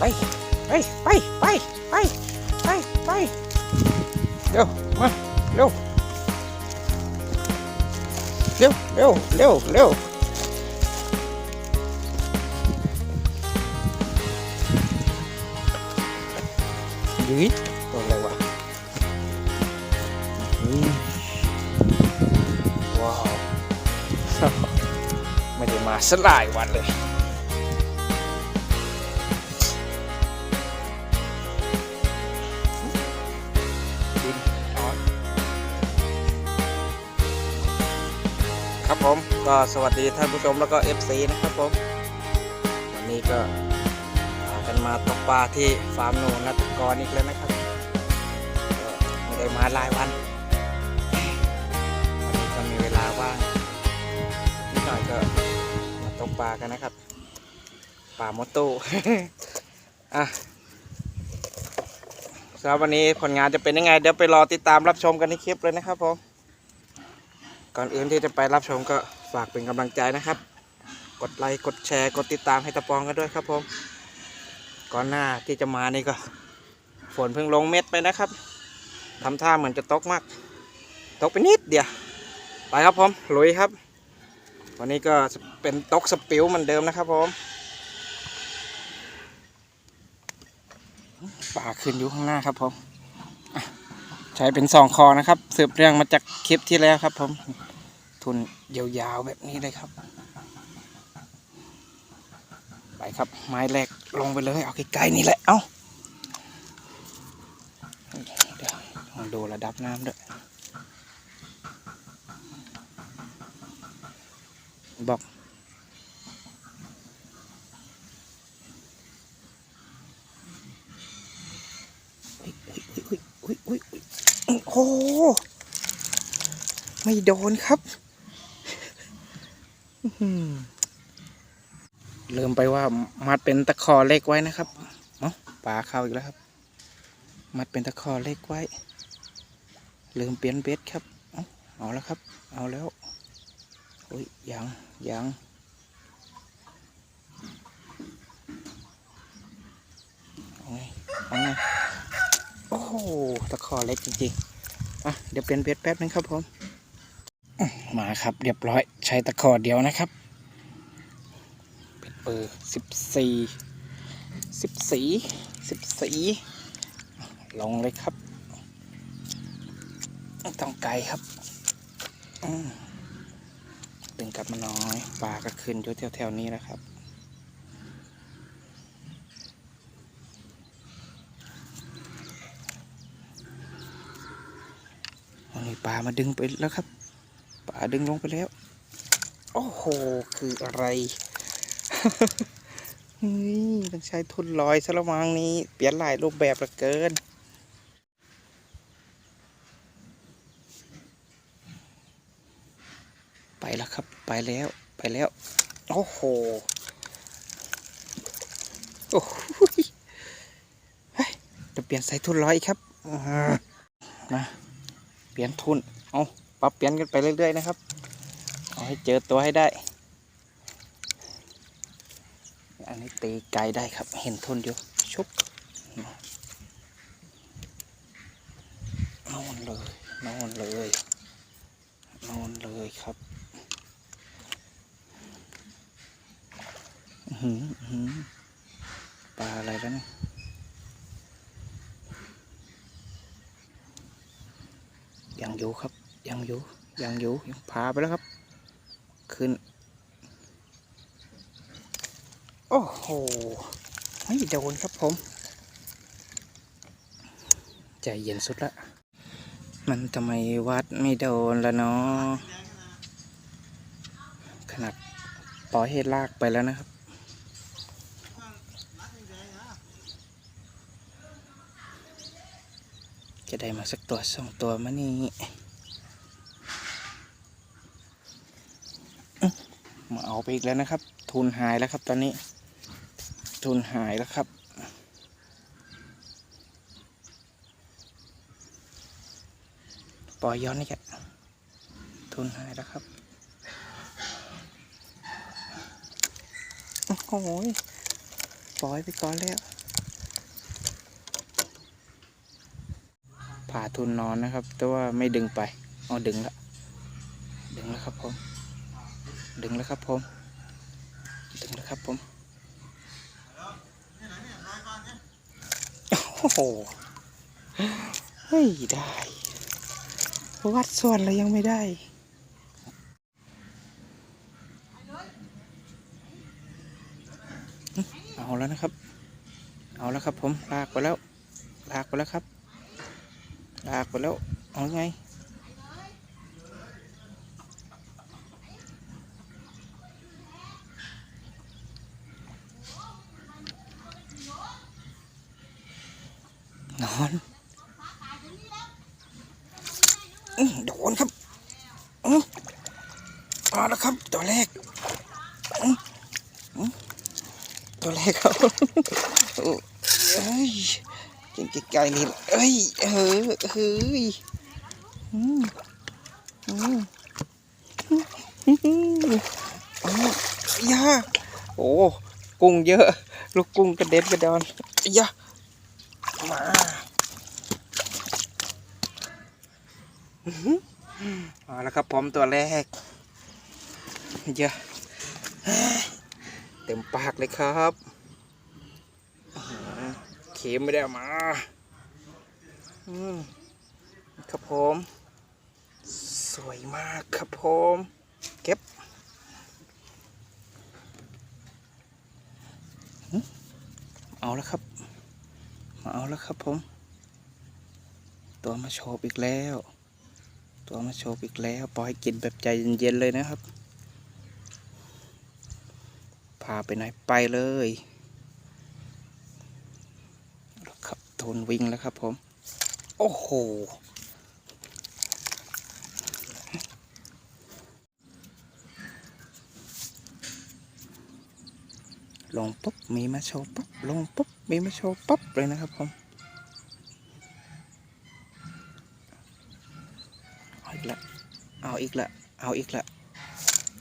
ไปไปไปไปไปไปไปเร็วมาเร็วเร็วเร็วเร็วเร็วยุ้ยตัวอะไรวะว้าวไม่ได้มาสลายวันเลย ก็สวัสดีท่านผู้ชมแล้วก็ FC นะครับผม วันนี้ก็พากันมาตกปลาที่ฟาร์มโนนัตกรอีกแล้วนะครับก็ไม่ได้มาหลายวัน วันนี้ก็มีเวลาว่างนิดหน่อยก็มาตกปลากันนะครับปลามดตู้อะสำหรับวันนี้ผลงานจะเป็นยังไง เดี๋ยวไปรอติดตามรับชมกันในคลิปเลยนะครับผมก่อนอื่นที่จะไปรับชมก็ ฝากเป็นกำลังใจนะครับ กดไลค์กดแชร์กดติดตามให้ตะปองกันด้วยครับผม ก่อนหน้าที่จะมานี่ก็ ฝนเพิ่งลงเม็ดไปนะครับทำท่าเหมือนจะตกมาก ตกไปนิดเดียว ไปครับผมลุยครับ วันนี้ก็เป็นตกสปิวเหมือนเดิมนะครับผมป่าขึ้นอยู่ข้างหน้าครับผม ใช้เป็นสองคอนะครับ สืบเรื่องมาจากคลิปที่แล้วครับผม ทุนยาวๆแบบนี้เลยครับ ไปครับไม้แรกลงไปเลย เอาใกล้ๆนี่แหละ เอาเดี๋ยวลองดูระดับน้ำด้วย บอกโอ้ไม่โดนครับ ลืมไปว่ามัดเป็นตะขอเล็กไว้นะครับเอ้าปลาเข้าอีกแล้วครับ มัดเป็นตะขอเล็กไว้ ลืมเปลี่ยนเบ็ดครับ เอาเอาแล้วครับ เอาแล้วโอ้ยยังยังเอาไงเอาไงโอ้โหตะขอเล็กจริงๆอะเดี๋ยวเป็นเบ็ดแป๊บนึงครับผมมาครับ เรียบร้อย ช้ตะขอเดียวนะครับเป็นเบอร์สิบสี่สิบสี่สิบสี่ลงเลยครับไม่ต้องไกลครับดึงกลับมาน้อยปลาก็ขึ้นอยู่แถวๆนี้แล้วครับอันนี้ปลามาดึงไปแล้วครับปลาดึงลงไปแล้ว โอ้โหคืออะไรเฮ้ยต้องใช้ทุนลอยสละมังนี้เปลี่ยนหลายรูปแบบเหลือเกินไปแล้วครับไปแล้วไปแล้ว โอ้โหโอ้โหเฮ้ยเดี๋ยวเปลี่ยนใส่ทุนลอยครับอ่ามาเปลี่ยนทุนเอาปรับเปลี่ยนกันไปเรื่อยๆนะครับ ให้เจอตัวให้ได้ อันนี้ตีไกลได้ครับ เห็นทุนอยู่ ชุบ นอนเลย นอนเลย นอนเลยครับหืออื้อหือปลาอะไรแล้วเนี่ยยังอยู่ครับ ยังอยู่ ยังอยู่ยังพาไปแล้วครับ ขึ้น โอ้โหไม่โดนครับผม ใจเย็นสุดละ มันทำไมวัดไม่โดนละเนาะขนาดปล่อยให้ลากไปแล้วนะครับจะได้มาสักตัวสองตัวมานี่ เอาไปอีกแล้วนะครับ ทุนหายแล้วครับตอนนี้ ทุนหายแล้วครับ ปล่อยย้อนนี่แกทุนหายแล้วครับ โอ้โหปล่อยไปก่อนแล้วผ่าทุนนอนนะครับ แต่ว่าไม่ดึงไปอ๋อดึงละดึงแล้วครับผม ดึงแล้วครับผม ดึงแล้วครับผม โอ้โหไม่ได้ วัดส่วนแล้วยังไม่ได้เอาแล้วนะครับ เอาแล้วครับผม ลากไปแล้ว ลากไปแล้วครับ ลากไปแล้ว เอาไง นอนอื้อโดนครับอื้อเอาแล้วครับ ตัวแรกอื้ออื้อ ตัวแรกครับเอ้ยกินไกลๆนี่เอ้ยเฮ้ยเฮ้ยอืมอืมอืมอ๋อยาโอ้กุ้งเยอะ ลูกกุ้งกระเด็นกระดอนยามาอื้อหือเอาแล้วครับพร้อมตัวแรกเยอะเต็มปากเลยครับหือเข็มไม่ได้มาครับผม สวยมากครับผม เก็บเอาแล้วครับ มาเอาแล้วครับผม ตัวมาโชว์อีกแล้ว ตัวมาโชว์อีกแล้ว ปล่อยกินแบบใจเย็นๆเลยนะครับาไปไหนไปเลยครับทนวิ่งแล้วครับผม โอ้โห ลงปุ๊บ มีมาโชว์ปุ๊บ ลงปุ๊บ มีมาโชว์ปุ๊บเลยนะครับผมเอาอีกละ เอาอีกละ เอาอีกละ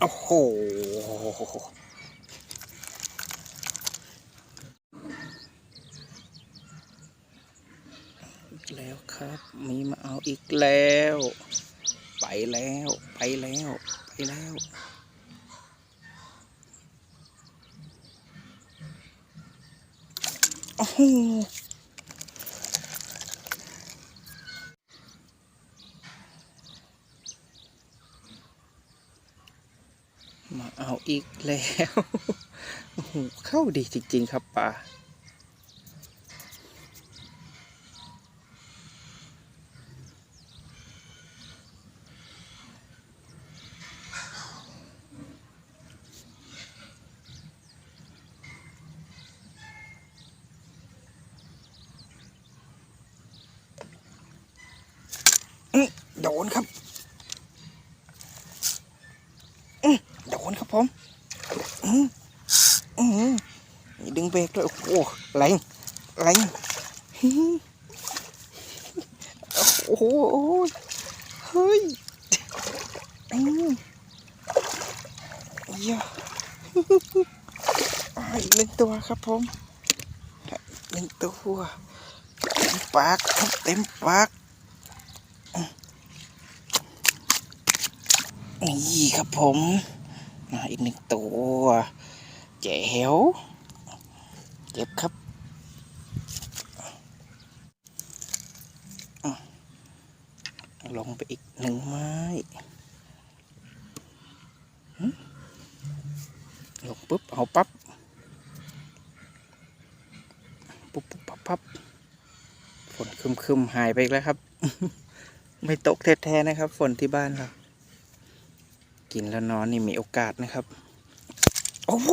โอ้โห แล้วครับ มีมาเอาอีกแล้ว ไปแล้ว ไปแล้ว ไปแล้ว โอ้โหมาเอาอีกแล้ว โอ้โห เข้าดีจริง ๆ ครับป่าอื้อโดนครับอื้อโดนครับผมอื้ออื้อ นี่ดึงเบรกด้วย โอ้โหแรงแรงโอ้โหเฮ้ยอื้อเยอะอ่าอีกหนึ่งตัวครับผมหนึ่งตัวเต็มปากครับเต็มปากนี่ครับผมอีกหนึ่งตัวแจ๋ว เก็บครับอะลงไปอีกหนึ่งไม้ลงปุ๊บเอาปั๊บปุ๊บปุ๊บปั๊บปั๊บฝนคึมคึมหายไปอีกแล้วครับ ไม่ตกแท้ๆนะครับ ฝนที่บ้านเรา กินแล้วนอนนี่มีโอกาสนะครับ โอ้โห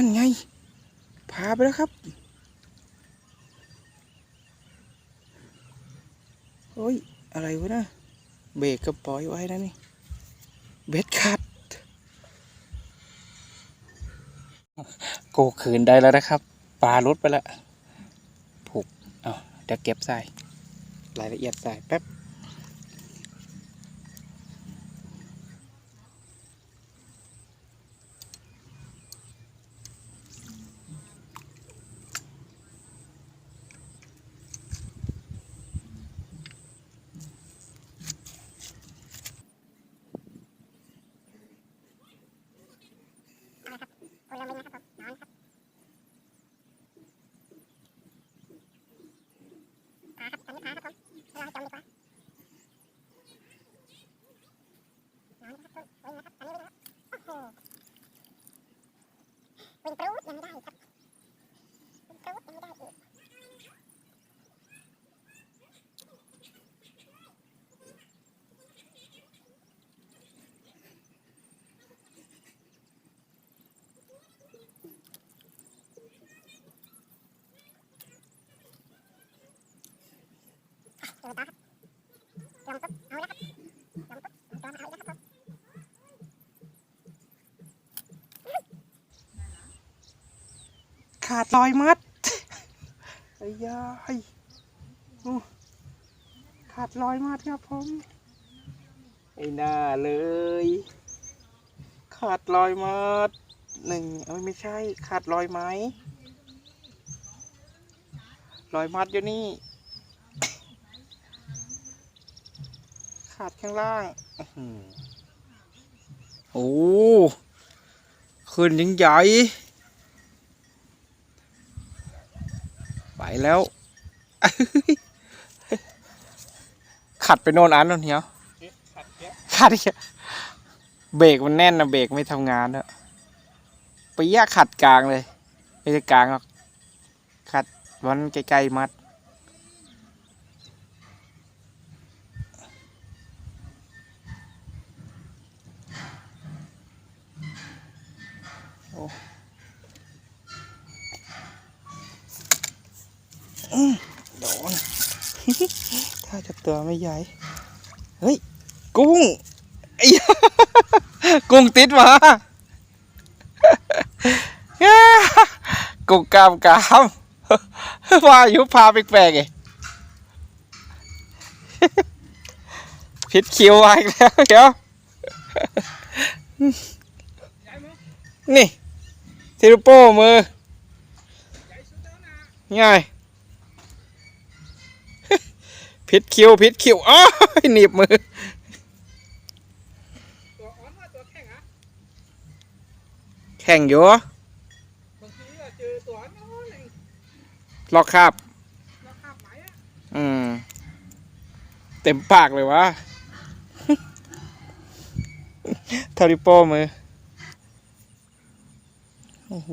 นั่นไง พาไปแล้วครับ โอ้ย อะไรวะนะ เบรกก็ปล่อยไว้นะนี่ เบ็ดขาดโกคืนได้แล้วนะครับ ปลาลดไปแล้ว ผูก เอาเดี๋ยวเก็บใส่ รายละเอียดใส่แป๊บ ลไม้นะครับผมนอนครับขาครับอันนี้ขาครับผมเราให้จมดีกว่านอนครับผมวิ่งนะครับอันนี้วิ่งครับโอ้โหวิ่งปรู๊ดยังไม่ได้ครับ ขาดลอยมัดไอ้ยายอู้ขาดลอยมัดครับผม ไอ้หน้าเลย ขาดลอยมัดหนึ่งเอ้ยไม่ใช่ ขาดลอยไหมลอยมัดอยู่นี่ ข้างล่างอื้อหือโอ้ขึ้นยังใหญ่ไปแล้ว ขัดไปโน่นอันโน่นเหี้ยขัดอีกแล้วเบรกมันแน่นนะเบรกไม่ทำงานแล้วไปแย่าขัดกลางเลย ไม่ใช่กลางหรอกขัดวันใกล้ๆมัด จะตัวไม่ใหญ่ เฮ้ย กุ้งไอ้กุ้งติดมากุ้งกามกามว่าอายุพาแปลกๆไงพิษคิวมาอีกแล้วเดี๋ยว นี่เทรุโป้มือง่าย พิษคิวพิษคิวอ้าวหนีบมือแข่งอยู่บางทีก็เจอตัวอ่อนน้อยหลอกคาบอืม เต็มปากเลยวะเทริโป้มือ โอ้โห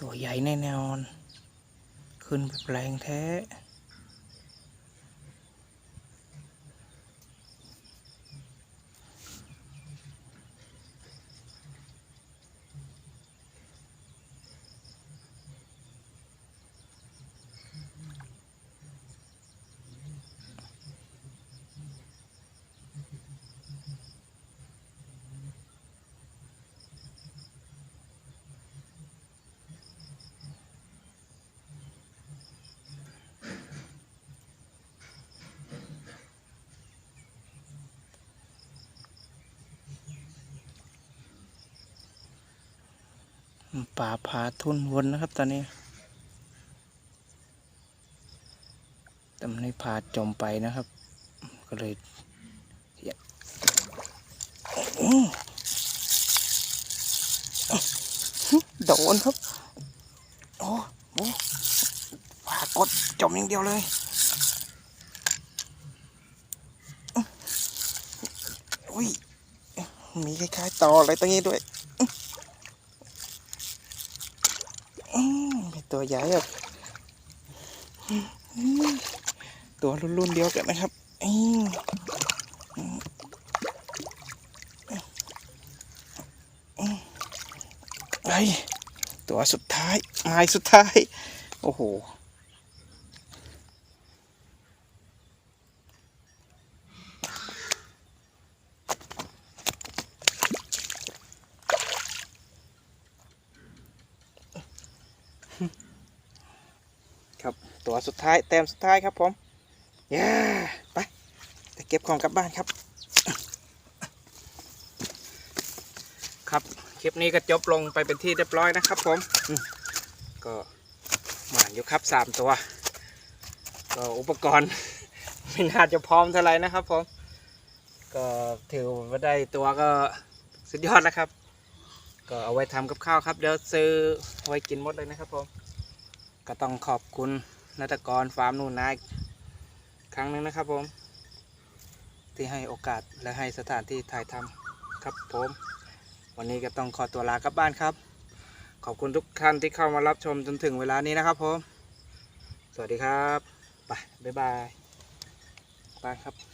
ตัวใหญ่แน่นอน ขึ้นแบบแรงแท้ ป่าผาทุนวนนะครับตอนนี้แต่มันไม่พาจมไปนะครับ ก็เลยโดนครับ โอ้โหปากดจมอย่างเดียวเลยอุ้ยมีคล้ายๆต่ออะไรตรงนี้ด้วย อืมเป็น ตัวใหญ่แบบตัวรุ่นๆเดียวกันนะครับไอ้ตัวสุดท้ายไม้สุดท้าย โอ้โห ครับตัวสุดท้ายแต้มสุดท้ายครับผมย่าไปไปเก็บของกลับบ้านครับ ครับคลิปนี้ก็จบลงไปเป็นที่เรียบร้อยนะครับผมอืมก็หมานอยู่ครับสามตัว ก็อุปกรณ์ไม่น่าจะพร้อมเท่าไหร่นะครับผม ก็ถือว่าได้ตัวก็สุดยอดแล้วครับ ก็เอาไว้ทำกับข้าวครับ เดี๋ยวซื้อไว้กินหมดเลยนะครับผม ก็ต้องขอบคุณนัตกรฟาร์มนูนนาครั้งหนึ่งนะครับผม ที่ให้โอกาสและให้สถานที่ถ่ายทำครับผม วันนี้ก็ต้องขอตัวลากลับบ้านครับ ขอบคุณทุกท่านที่เข้ามารับชมจนถึงเวลานี้นะครับผม สวัสดีครับ ไป บ๊ายบายบายครับ